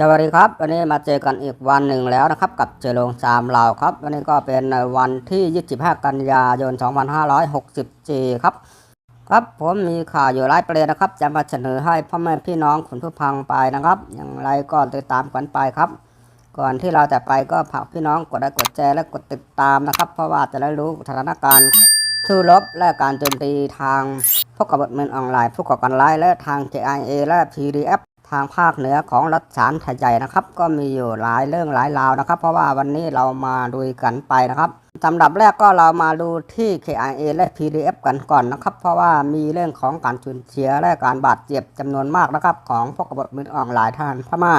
สวัสดีครับ วันนี้มาเจอกันอีกวันหนึ่งแล้วนะครับ กับเจริญสามเหล่าครับ วันนี้ก็เป็นวันที่ 25 กันยายน 2564 ครับ ครับผมมีข่าวอยู่หลายประเด็นนะครับ จะมาเสนอให้พ่อแม่พี่น้องคุณผู้ฟังไปนะครับ อย่างไรก็ติดตามกันไปครับ ก่อนที่เราจะไปก็ฝากพี่น้องกดไลค์กดแชร์และกดติดตามนะครับ เพราะว่าจะได้รู้สถานการณ์สู้รบและการโจมตีทางพวกกบฏเมืองออนไลน์ผู้ก่อการร้ายและทาง JIA และ PDF ทางภาคเหนือของรัฐสารไทยใหญ่นะครับ ก็มีอยู่หลายเรื่องหลายราวนะครับ เพราะว่าวันนี้เรามาดูกันไปนะครับสำหรับแรกก็เรามาดูที่ KIA และ PDF กันก่อนนะครับ เพราะว่ามีเรื่องของการสูญเสียและการบาดเจ็บจำนวนมากนะครับ ของพวกกบฏมืออ่อนไลน์ทางพม่า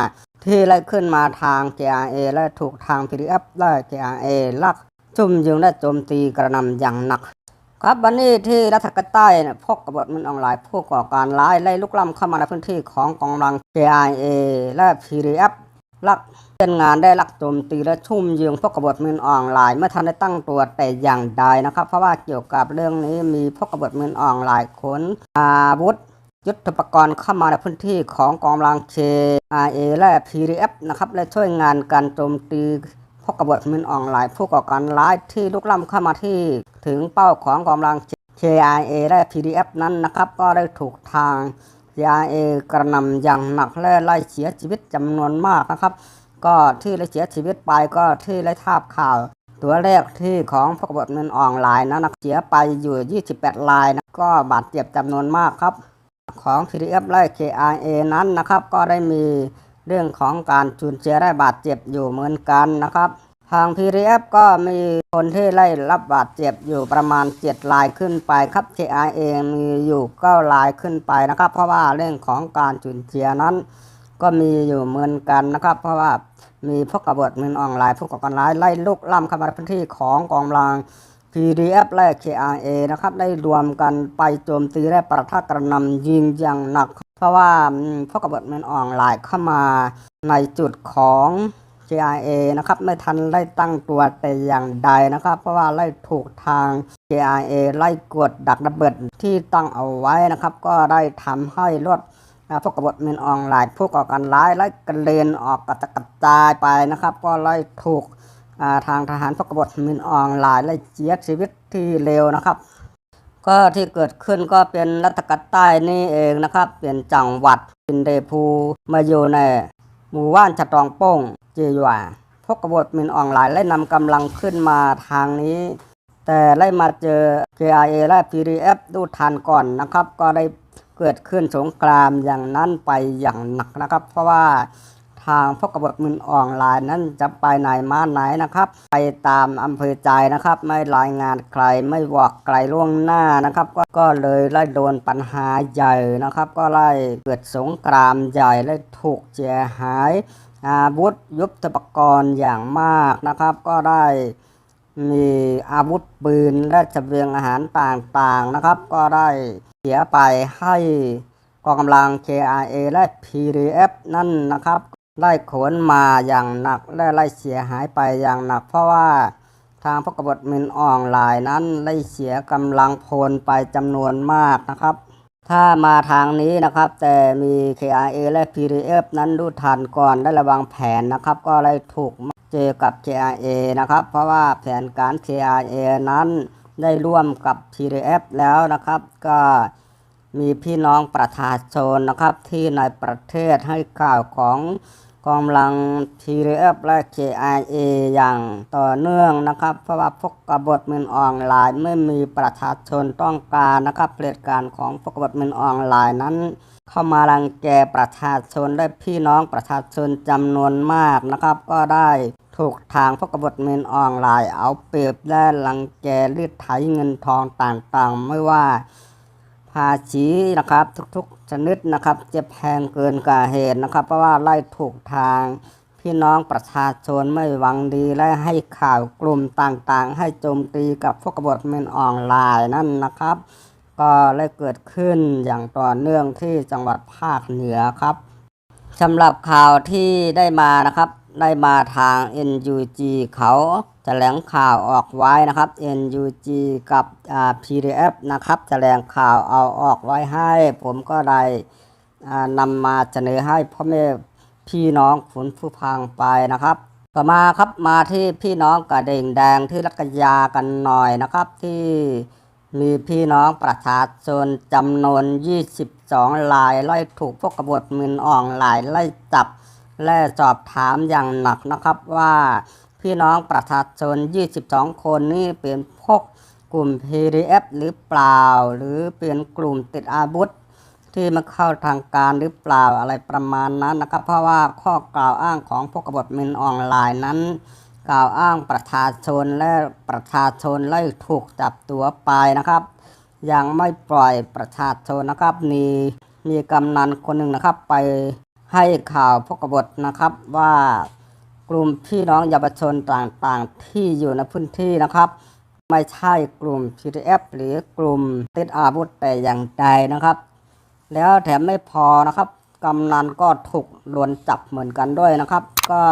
ที่ไล่ขึ้นมาทาง KIA และถูกทาง PDF และ KIA ลักจุ่มยิงและโจมตีกระนำอย่างหนัก ครับวันนี้ที่รัฐกใต้เนี่ยพวกกบฏมันออนไลน์ผู้ก่อการร้ายไล่ลุกล้ำเข้ามาในพื้นที่ของกองกำลัง JIA และ PDF ลักเป็นงานได้ลักโจมตีและชุ่มยิงพวกกบฏมือออนไลน์เมื่อทันได้ตั้งตัวแต่อย่างใดนะครับ เพราะว่าเกี่ยวกับเรื่องนี้มีพวกกบฏมือออนไลน์ขนอาวุธยุทธปกรณ์เข้ามาในพื้นที่ของกองกำลัง KIA และ PDF นะครับและช่วยงานการโจมตีพวกกบฏมินออนไลน์ผู้ก่อการร้ายที่ลุกล้ำเข้ามาที่ ถึงเป้าของกำลัง KIA และ PDF นั้นนะครับ ก็ได้ถูกทาง KIA กระหนำอย่างหนักและไล่เสียชีวิตจำนวนมากนะครับ ก็ที่ไล่เสียชีวิตไปก็ที่ไล่ทราบข่าว ตัวเลขที่ของพวกกบฏมินออนไลน์นั้นนะเสียไปอยู่ 28รายนะก็บาดเจ็บจำนวนมากครับ ของ PDF และ KIA นั้นนะครับ ก็ได้มีเรื่องของการสูญเสียและบาดเจ็บอยู่เหมือนกันนะครับ ทาง PDF ก็มีคนที่ไล่รับบาดเจ็บอยู่ประมาณ7รายขึ้นไปครับ KIA มีอยู่9รายขึ้นไปนะครับ เพราะว่าเรื่องของการสูญเสียนั้น ก็มีอยู่เหมือนกันนะครับ เพราะว่ามีพวกกบฏมินออนไลน์พวกก่อการร้ายไล่ลุกล้ำเข้ามาในพื้นที่ของกองกำลัง PDF และ KRA นะครับ ได้รวมกันไปโจมตีและประทักกระหนำยิงอย่างหนัก เพราะว่าพวกกบฏมินออนไลน์เข้ามาในจุดของ KRA นะครับไม่ทันได้ตั้งตัวแต่อย่างใดนะครับ เพราะว่าไล่ถูกทาง KRA ไล่กดดักระเบิดที่ตั้งเอาไว้นะครับ ก็ได้ทำให้รถพวกกบฏมินออนไลน์ผู้ก่อการร้ายไล่กระเลนออกกระจัดกระจายไปนะครับ ก็ไล่ถูกทางทหารพวกกบฏมินออนไลน์ไล่เสียชีวิตที่เร็วนะครับก็ที่เกิดขึ้นก็เป็นรัฐกัดใต้นี่เองนะครับ เป็นจังหวัดปินเดพูมาอยู่ใน หมู่บ้านชะตองโป้งเจียว่าพวกกบฏมินอองหลายไล่นำกำลังขึ้นมาทางนี้ แต่ไล่มาเจอ KIA และ PDF ดูทันก่อนนะครับ ก็ได้เกิดขึ้นสงครามอย่างนั้นไปอย่างหนักนะครับ เพราะว่า ทางพกบฏมินอ่อนไลน์นั้นจะไปไหนมาไหนนะครับ ไปตามอำเภอใจนะครับ ไม่รายงานใครไม่บอกใครล่วงหน้านะครับ ก็ก็เลยไล่โดนปัญหาใหญ่นะครับ ก็ไล่เกิดสงครามใหญ่และถูกเสียหาย อาวุธยุทธปกรณ์อย่างมากนะครับ ก็ได้มีอาวุธปืนและจเสบียงอาหารต่างๆนะครับ ก็ได้เสียไปให้กองกำลัง KRA และ PDF นั่นนะครับ ได้ขนมาอย่างหนักและไล่เสียหายไปอย่างหนัก เพราะว่าทางพวกกบฏมินออนไลน์นั้นได้เสียกำลังพลไปจำนวนมากนะครับ ถ้ามาทางนี้นะครับ แต่มี KRA และ PDF นั้นดูทันก่อนได้ระวังแผนนะครับ ก็เลยถูกเจอกับ KRA นะครับ เพราะว่าแผนการ KRA นั้นได้ร่วมกับ PDF แล้วนะครับ ก็มีพี่น้องประชาชนนะครับที่ในประเทศให้ข่าวของ กองกำลัง PDF และ KIA อย่างต่อเนื่องนะครับ เพราะว่าพวกกบฏมินออนไลน์ไม่มีประชาชนต้องการนะครับเผด็จการของพวกกบฏมินออนไลน์นั้น เข้ามารังแกประชาชนและพี่น้องประชาชนจำนวนมากนะครับ ก็ได้ถูกทางพวกกบฏมินออนไลน์เอาเปรียบและรังแกรีดไถเงินทองต่างๆ ไม่ว่า ภาษีนะครับ ทุกๆชนิดนะครับจะแพงเกินกว่าเหตุนะครับ เพราะว่าไล่ถูกทางพี่น้องประชาชนไม่หวังดีและให้ข่าวกลุ่มต่างๆ ให้โจมตีกับพวกกบฏเมนออนไลน์นั่นนะครับ ก็ได้เกิดขึ้นอย่างต่อเนื่องที่จังหวัดภาคเหนือครับสำหรับข่าวที่ได้มานะครับ ได้มาทาง NUG เขาแถลงข่าวออกไว้นะครับ NUG กับ PDF นะครับแถลงข่าวเอาออกไว้ให้ ผมก็ได้นำมาเสนอให้พ่อแม่พี่น้องขุนผู้พังไปนะครับ ต่อมาครับมาที่พี่น้องกระเด่งแดงที่รักยากันหน่อยนะครับที่มีพี่น้องประชาชนจำนวน 22รายไล่ถูกพวกกบฏมึนอ่องหลายไล่จับ และสอบถามอย่างหนักนะครับว่าพี่น้องประชาชน 22 คนนี่เป็นพวกกลุ่ม PDF หรือเปล่า หรือเป็นกลุ่มติดอาวุธ ที่มาเข้าทางการหรือเปล่าอะไรประมาณนั้นนะครับ เพราะว่าข้อกล่าวอ้างของพวกกบฏมินออนไลน์นั้น กล่าวอ้างประชาชนและประชาชนไล่ถูกจับตัวไปนะครับ ยังไม่ปล่อยประชาชนนะครับมีมีกำนันคนหนึ่งนะครับไป ให้ข่าวพกบฏนะครับว่ากลุ่มพี่น้องเยาวชนต่างๆ ที่อยู่ในพื้นที่นะครับ ไม่ใช่กลุ่ม PDF หรือกลุ่มติดอาวุธแต่อย่างใดนะครับ แล้วแถมไม่พอนะครับกำนันก็ถูกโดนจับเหมือนกันด้วยนะครับ ก็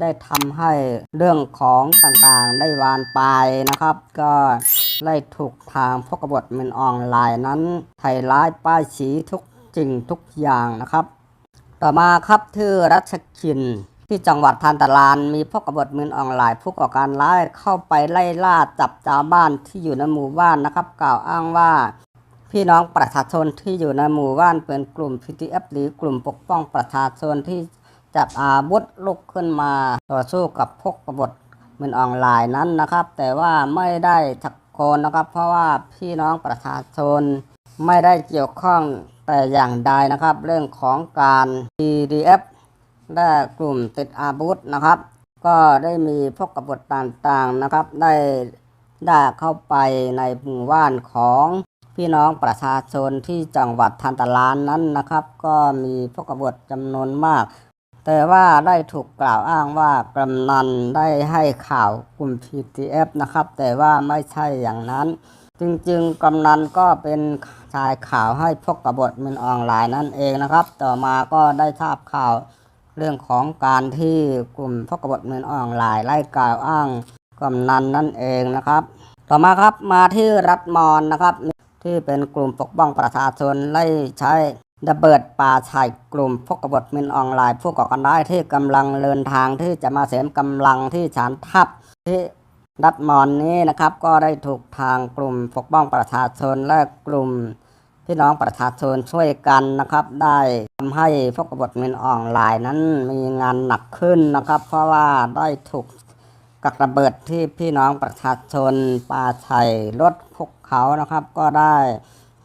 ได้ทำให้เรื่องของต่างๆได้วานไปนะครับ ก็ได้ถูกทางพกบฏเมนออนไลน์นั้นไทยร้ายป้ายสีทุกจริงทุกอย่างนะครับ ต่อมาครับที่รัชคินที่จังหวัดทันตาลานมีพวกกบฏมือออนไลน์ผู้ก่อการร้ายเข้าไปไล่ล่าจับชาวบ้านที่อยู่ในหมู่บ้านนะครับ กล่าวอ้างว่าพี่น้องประชาชนที่อยู่ในหมู่บ้านเป็นกลุ่ม PTF หรือกลุ่มปกป้องประชาชนที่จับอาวุธลุกขึ้นมาต่อสู้กับพวกกบฏมือออนไลน์นั้นนะครับ แต่ว่าไม่ได้ทักโกนนะครับ เพราะว่าพี่น้องประชาชนไม่ได้เกี่ยวข้อง แต่อย่างใดนะครับ เรื่องของการ PDF และกลุ่มติดอาวุธนะครับ ก็ได้มีพวกกบฏต่างๆนะครับ ได้ได้เข้าไปในหมู่บ้านของพี่น้องประชาชนที่จังหวัดทันตาลานนั้นนะครับ ก็มีพวกกบฏจำนวนมาก แต่ว่าได้ถูกกล่าวอ้างว่ากำนันได้ให้ข่าวกลุ่ม PTF นะครับ แต่ว่าไม่ใช่อย่างนั้น จริงๆกำนันก็เป็นชายข่าวให้พวกกบฏมินออนไลน์นั่นเองนะครับ ต่อมาก็ได้ทราบข่าวเรื่องของการที่กลุ่มพวกกบฏมินออนไลน์ไล่กล่าวอ้างกำนันนั่นเองนะครับ ต่อมาครับมาที่รัฐมอนนะครับ ที่เป็นกลุ่มปกป้องประชาชนไล่ใช้ระเบิดป่าใส่กลุ่มพวกกบฏมินออนไลน์ ผู้ก่อการร้ายที่กำลังเดินทางที่จะมาเสริมกำลังที่ฐานทัพที่ รัฐมอนนี้นะครับก็ได้ถูกทางกลุ่มปกป้องประชาชนและกลุ่มพี่น้องประชาชนช่วยกันนะครับ ได้ทำให้พวกกบฏมินออนไลน์นั้นมีงานหนักขึ้นนะครับ เพราะว่าได้ถูกกับระเบิดที่พี่น้องประชาชนปาใส่รถพวกเขานะครับ ก็ได้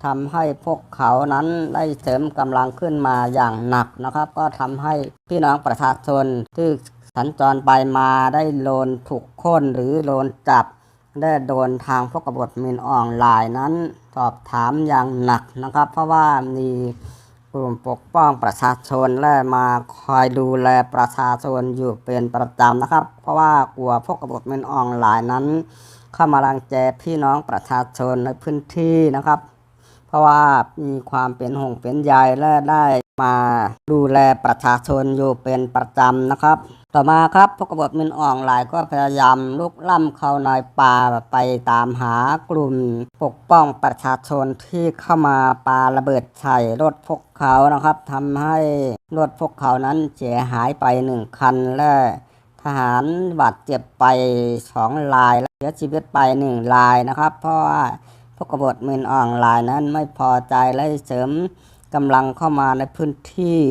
ทำให้พวกเขานั้นได้เสริมกำลังขึ้นมาอย่างหนักนะครับ ก็ทำให้พี่น้องประชาชนที่ สัญจรไปมาได้โดนถูกค้นหรือโดนจับ ได้โดนทางพวกกบฏมินออนไลน์นั้น สอบถามอย่างหนักนะครับ เพราะว่ามีกลุ่มปกป้องประชาชนและมาคอยดูแลประชาชนอยู่เป็นประจำนะครับ เพราะว่ากลัวพวกกบฏมินออนไลน์นั้น เข้ามารังแกพี่น้องประชาชนในพื้นที่นะครับ เพราะว่ามีความเป็นห่วงเป็นใยและได้มาดูแลประชาชนอยู่เป็นประจำนะครับ ต่อมาครับพวกกบฏมินออนไลน์ก็พยายามลุกล่ำเข้าในป่าไปตามหากลุ่มปกป้องประชาชนที่เข้ามาปาระเบิดใส่รถพวกเขานะครับทำให้รถพวกเขานั้นเสียหายไปหนึ่งคันและทหารบาดเจ็บไปสองรายและเสียชีวิตไปหนึ่งรายนะครับ เพราะว่าพวกกบฏมินออนไลน์นั้นไม่พอใจและเสริมกำลังเข้ามาในพื้นที่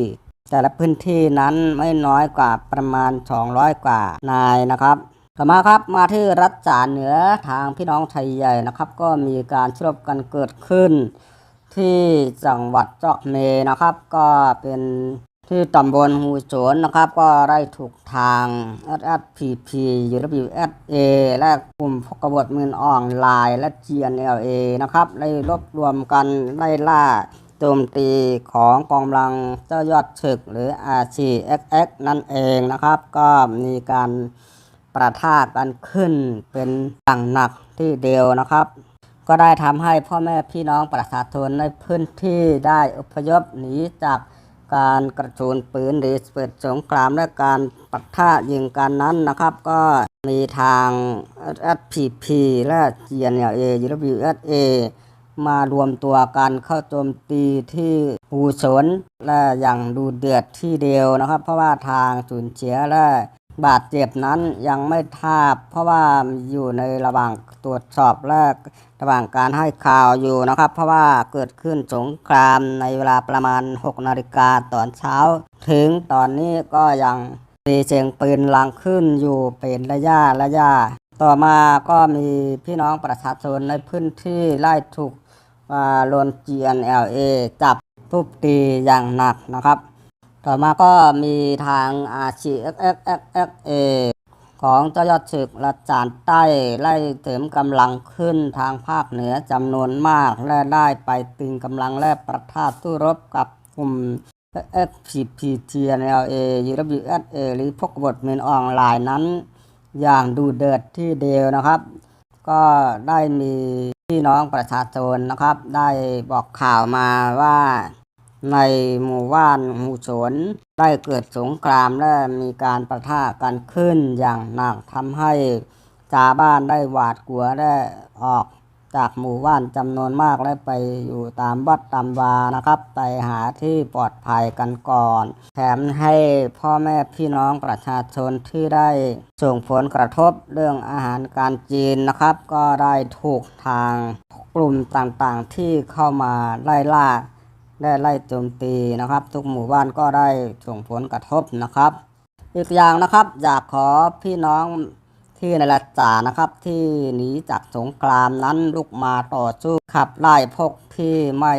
แต่ละพื้นที่นั้นไม่น้อยกว่าประมาณ 200 กว่านายนะครับต่อมาครับมาที่รัฐจาเหนือทางพี่น้องไทยใหญ่นะครับ ก็มีการชลบกันเกิดขึ้น ที่จังหวัดเจอกเมนะครับ ก็เป็นที่ตำบลฮูโจนนะครับ ก็ได้ถูกทาง SSPP UWSA และกลุ่มพกบฏมืออ่อนไลน์และ GNLA นะครับ ได้รวบรวมกันไล่ล่า โจมตีของกองกำลังเจ้ายอดศึกหรือ RCXX นั่นเองนะครับ ก็มีการประทะกันขึ้นเป็นอย่างหนักที่เดียวนะครับ ก็ได้ทำให้พ่อแม่พี่น้องประชาชนในพื้นที่ได้อพยพหนีจากการกระสุนปืนหรือเปิดสงครามและการปะทะยิงกันนั้นนะครับ ก็มีทาง SPP และ GNLA UWSA มารวมตัวกันเข้าโจมตีที่ปูสนและอย่างดูเดือดที่เดียวนะครับ เพราะว่าทางสูญเสียและบาดเจ็บนั้นยังไม่ทราบ เพราะว่าอยู่ในระหว่างตรวจสอบและระหว่างการให้ข่าวอยู่นะครับ เพราะว่าเกิดขึ้นสงครามในเวลาประมาณ 6 นาฬิกาตอนเช้า ถึงตอนนี้ก็ยังมีเสียงปืนลังขึ้นอยู่เป็นระยะระยะ ต่อมาก็มีพี่น้องประชาชนในพื้นที่ไล่ถูก อ่าโลน GNLA จับทุบตีอย่างหนักนะครับ ต่อมาก็มีทาง RCXXXA ของเจ้ายอดศึกละจานใต้ไล่เสริมกำลังขึ้นทางภาคเหนือจำนวนมาก และได้ไปตึงกำลังและประทาสู้รบกับกลุ่ม FPP GNLA UWSA หรือพวกบทเมนออนไลน์นั้น อย่างดูเดือดที่เดียวนะครับ ก็ได้มี พี่น้องประชาชนนะครับ ได้บอกข่าวมาว่าในหมู่บ้านหมู่สนได้เกิดสงครามและมีการประทะกันขึ้นอย่างหนักทำให้ชาวบ้านได้หวาดกลัวและออก จากหมู่บ้านจำนวนมากและไปอยู่ตามวัดตามวานะครับ ไปหาที่ปลอดภัยกันก่อน แถมให้พ่อแม่พี่น้องประชาชนที่ได้ส่งผลกระทบเรื่องอาหารการจีนนะครับ ก็ได้ถูกทางกลุ่มต่างๆที่เข้ามาไล่ล่าได้ไล่โจมตีนะครับ ทุกหมู่บ้านก็ได้ส่งผลกระทบนะครับ อีกอย่างนะครับอยากขอพี่น้อง ที่ในรัฐจานะครับ ที่หนีจากสงครามนั้นลุกมาต่อสู้ขับไล่พวกที่ไม่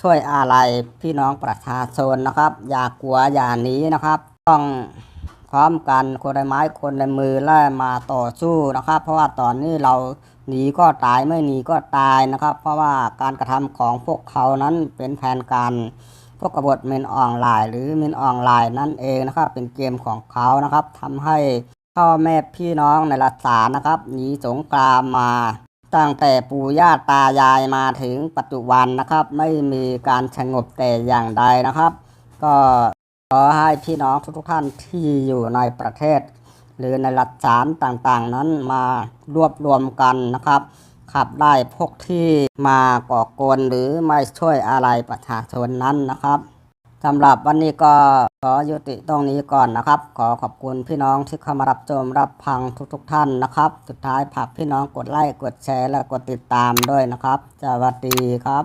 ช่วยอะไรพี่น้องประชาชนนะครับ อย่ากลัวอย่าหนีนะครับ ต้องพร้อมกันคนในไม้คนในมือและมาต่อสู้นะครับ เพราะว่าตอนนี้เราหนีก็ตายไม่หนีก็ตายนะครับ เพราะว่าการกระทำของพวกเขานั้นเป็นแผนการพวกกบฏเมนออนไลน์หรือเมนออนไลน์นั่นเองนะครับ เป็นเกมของเขานะครับทำให้ พ่อแม่พี่น้องในรัฐานะครับหนีสงครามมา ตั้งแต่ปู่ย่าตายายมาถึงปัจจุบันนะครับ ไม่มีการสงบแต่อย่างใดนะครับ ก็ขอให้พี่น้องทุกท่านที่อยู่ในประเทศ หรือในรัฐารต่างๆ นั้นมารวบรวมกันนะครับ ขับไล่พวกที่มาก่อกวนหรือไม่ช่วยอะไรประชาชนนั้นนะครับ สำหรับวันนี้ก็ขอยุติตรงนี้ก่อนนะครับ ขอขอบคุณพี่น้องที่เข้ามารับชมรับฟังทุกๆทท่านนะครับ สุดท้ายฝากพี่น้องกดไลค์กดแชร์และกดติดตามด้วยนะครับสวัสดีครับ